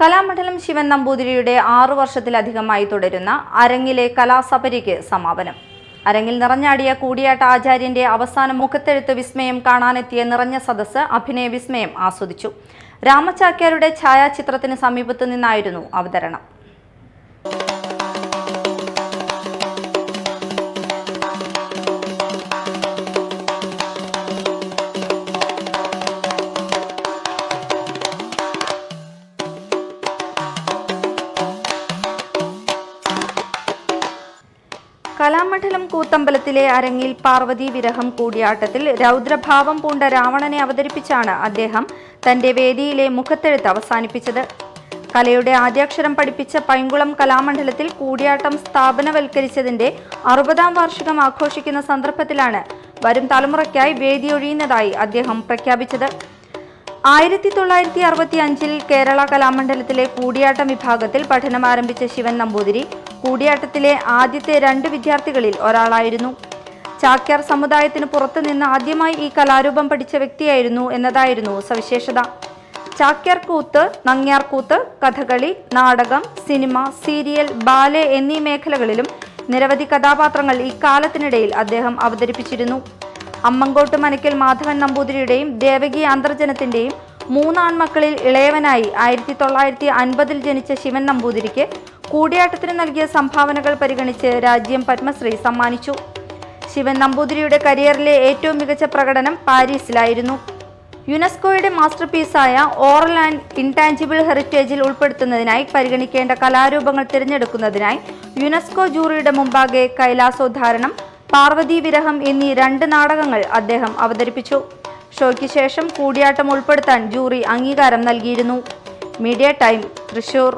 കലാമണ്ഡലം ശിവൻ നമ്പൂതിരിയുടെ ആറു വർഷത്തിലധികമായി തുടരുന്ന അരങ്ങിലെ കലാസപരിക്ക് സമാപനം. അരങ്ങിൽ നിറഞ്ഞാടിയ കൂടിയാട്ട ആചാര്യന്റെ അവസാന മുഖത്തെഴുത്ത് വിസ്മയം കാണാനെത്തിയ നിറഞ്ഞ സദസ്സ് അഭിനയ വിസ്മയം ആസ്വദിച്ചു. രാമചാക്യാരുടെ ഛായാചിത്രത്തിന് സമീപത്തു നിന്നായിരുന്നു അവതരണം. കലാമണ്ഡലം കൂത്തമ്പലത്തിലെ അരങ്ങിൽ പാർവതി വിരഹം കൂടിയാട്ടത്തിൽ രൗദ്രഭാവം പൂണ്ട രാവണനെ അവതരിപ്പിച്ചാണ് അദ്ദേഹം തന്റെ വേദിയിലെ മുഖത്തെഴുത്ത് അവസാനിപ്പിച്ചത്. കലയുടെ ആദ്യാക്ഷരം പഠിപ്പിച്ച പൈങ്കുളം കലാമണ്ഡലത്തിൽ കൂടിയാട്ടം സ്ഥാപനവൽക്കരിച്ചതിന്റെ അറുപതാം വാർഷികം ആഘോഷിക്കുന്ന സന്ദർഭത്തിലാണ് വരും തലമുറയ്ക്കായി വേദിയൊഴിയുന്നതായി അദ്ദേഹം പ്രഖ്യാപിച്ചത്. ആയിരത്തി തൊള്ളായിരത്തി അറുപത്തി അഞ്ചിൽ കേരള കലാമണ്ഡലത്തിലെ കൂടിയാട്ടം വിഭാഗത്തിൽ പഠനം ആരംഭിച്ച ശിവൻ നമ്പൂതിരി കൂടിയാട്ടത്തിലെ ആദ്യത്തെ രണ്ട് വിദ്യാർത്ഥികളിൽ ഒരാളായിരുന്നു. ചാക്യാർ സമുദായത്തിന് പുറത്തു നിന്ന് ആദ്യമായി ഈ കലാരൂപം പഠിച്ച വ്യക്തിയായിരുന്നു എന്നതായിരുന്നു സവിശേഷത. ചാക്യാർ കൂത്ത് നങ്ങ്യാർ കൂത്ത് കഥകളി നാടകം സിനിമ സീരിയൽ ബാലെ എന്നീ മേഖലകളിലും നിരവധി കഥാപാത്രങ്ങൾ ഇക്കാലത്തിനിടയിൽ അദ്ദേഹം അവതരിപ്പിച്ചിരുന്നു. അമ്മങ്കോട്ട് മനക്കൽ മാധവൻ നമ്പൂതിരിയുടെയും ദേവകി അന്തർജനത്തിന്റെയും മൂന്നാൺമക്കളിൽ ഇളയവനായി ആയിരത്തി തൊള്ളായിരത്തി അൻപതിൽ ജനിച്ച ശിവൻ നമ്പൂതിരിക്ക് കൂടിയാട്ടത്തിന് നൽകിയ സംഭാവനകൾ പരിഗണിച്ച് രാജ്യം പത്മശ്രീ സമ്മാനിച്ചു. ശിവൻ നമ്പൂതിരിയുടെ കരിയറിലെ ഏറ്റവും മികച്ച പ്രകടനം പാരീസിലായിരുന്നു. യുനെസ്കോയുടെ മാസ്റ്റർ പീസായ ഓറൽ ആൻഡ് ഇൻടാഞ്ചിബിൾ ഹെറിറ്റേജിൽ ഉൾപ്പെടുത്തുന്നതിനായി പരിഗണിക്കേണ്ട കലാരൂപങ്ങൾ തിരഞ്ഞെടുക്കുന്നതിനായി യുനെസ്കോ ജൂറിയുടെ മുമ്പാകെ കൈലാസോദ്ധാരണം പാർവതി വിരഹം എന്നീ രണ്ട് നാടകങ്ങൾ അദ്ദേഹം അവതരിപ്പിച്ചു. ഷോയ്ക്ക് ശേഷം കൂടിയാട്ടം ഉൾപ്പെടുത്താൻ ജൂറി അംഗീകാരം നൽകിയിരുന്നു. Media time Thrissur.